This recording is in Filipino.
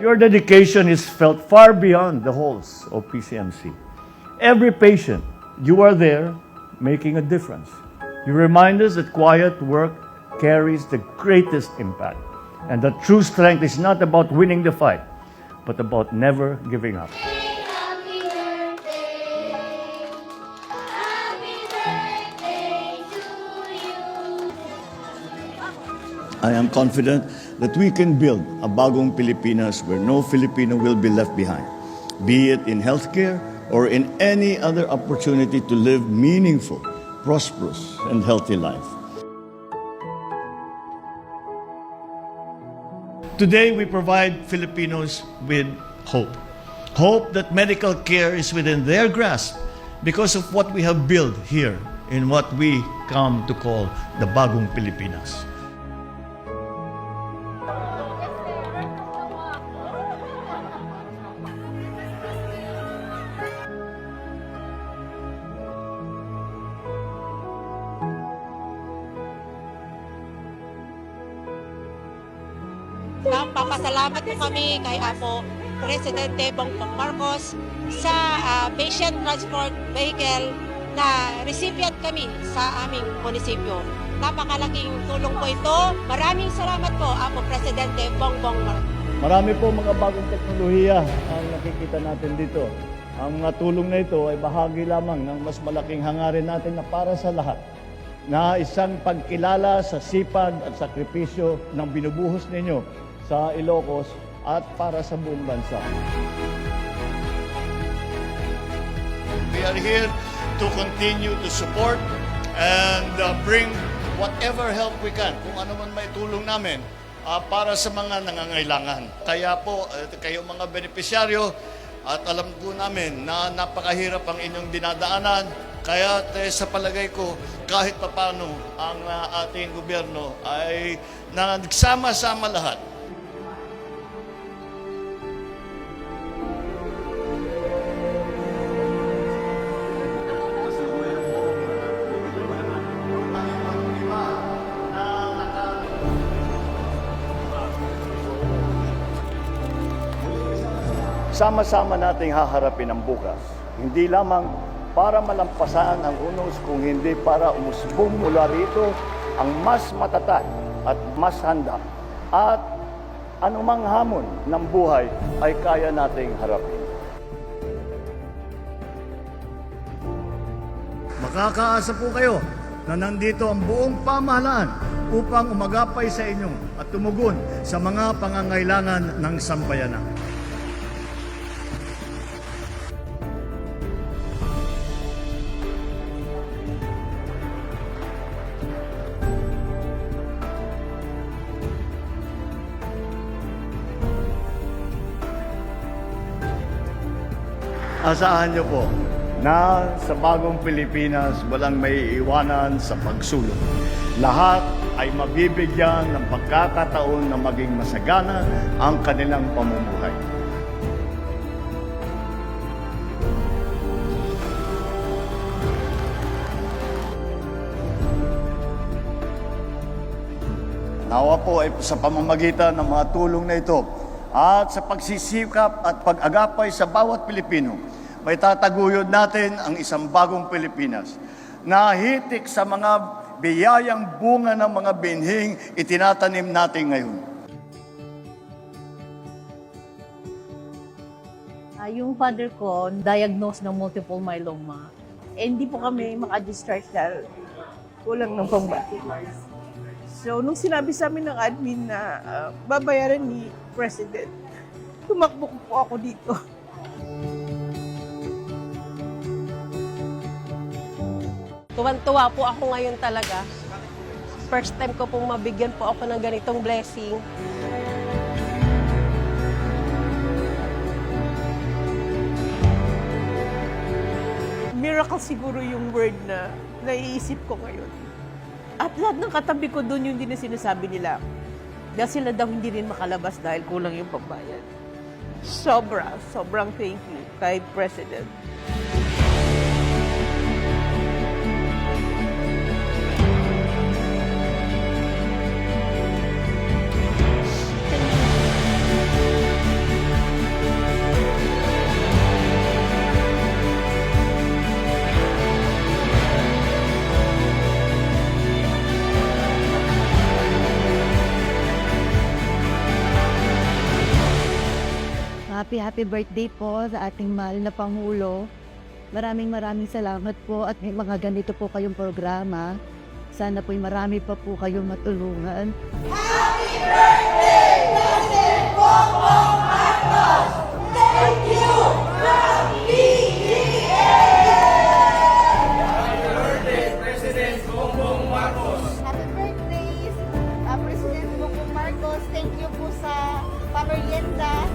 Your dedication is felt far beyond the halls of PCMC. Every patient, you are there making a difference. You remind us that quiet work carries the greatest impact, and that true strength is not about winning the fight, but about never giving up. I am confident that we can build a bagong Pilipinas where no Filipino will be left behind, be it in healthcare or in any other opportunity to live meaningful, prosperous, and healthy life. Today, we provide Filipinos with hope. Hope that medical care is within their grasp because of what we have built here in what we come to call the Bagong Pilipinas. Papasalamat po kami kay Apo Presidente Bongbong Marcos sa ah, patient transport vehicle na recipient kami sa aming munisipyo. Napakalaking tulong po ito. Maraming salamat po Apo Presidente Bongbong Marcos. Marami po mga bagong teknolohiya ang nakikita natin dito. Ang mga tulong na ito ay bahagi lamang ng mas malaking hangarin natin na para sa lahat na isang pagkilala sa sipag at sakripisyo ng binubuhos ninyo sa Ilocos at para sa buong bansa. We are here to continue to support and uh, bring whatever help we can, kung ano man may tulong namin uh, para sa mga nangangailangan. Kaya po, uh, kayo mga benepisyaryo, at alam ko namin na napakahirap ang inyong dinadaanan, kaya eh, sa palagay ko, kahit papano ang uh, ating gobyerno ay nagsama-sama lahat Sama-sama nating haharapin ang bukas. Hindi lamang para malampasan ang unos, kung hindi para umusbong mula rito ang mas matatag at mas handa. At anumang hamon ng buhay ay kaya nating harapin. Makakaasa po kayo na nandito ang buong pamahalaan upang umagapay sa inyo at tumugon sa mga pangangailangan ng sambayanan. Asahan niyo po na sa bagong Pilipinas walang may iwanan sa pagsulong. Lahat ay mabibigyan ng pagkakataon na maging masagana ang kanilang pamumuhay. Nawa po ay sa pamamagitan ng mga tulong na ito at sa pagsisikap at pag-agapay sa bawat Pilipino, may tataguyod natin ang isang bagong Pilipinas na hitik sa mga biyayang bunga ng mga binhing itinatanim natin ngayon. Ah, yung father ko, diagnosed ng multiple myeloma. Eh, hindi po kami makadischarge dahil kulang ng pambati. So, nung sinabi sa amin ng admin na ah, babayaran ni President, tumakbo po ako dito. Tuwan-tuwa po ako ngayon talaga. First time ko pong mabigyan po ako ng ganitong blessing. Miracle siguro yung word na naiisip ko ngayon. At lahat ng katabi ko doon yung din na sinasabi nila. Dahil sila daw hindi rin makalabas dahil kulang yung pambayad. Sobra, sobrang thank you kay President. Happy happy birthday po sa ating mahal na Pangulo. Maraming maraming salamat po at may mga ganito po kayong programa. Sana po'y marami pa po kayong matulungan. Happy birthday, President Bongbong Marcos! Thank you from PDA! Happy birthday, President Bongbong Marcos! Happy birthday, uh, President Bongbong Marcos! Thank you po sa pamerienda.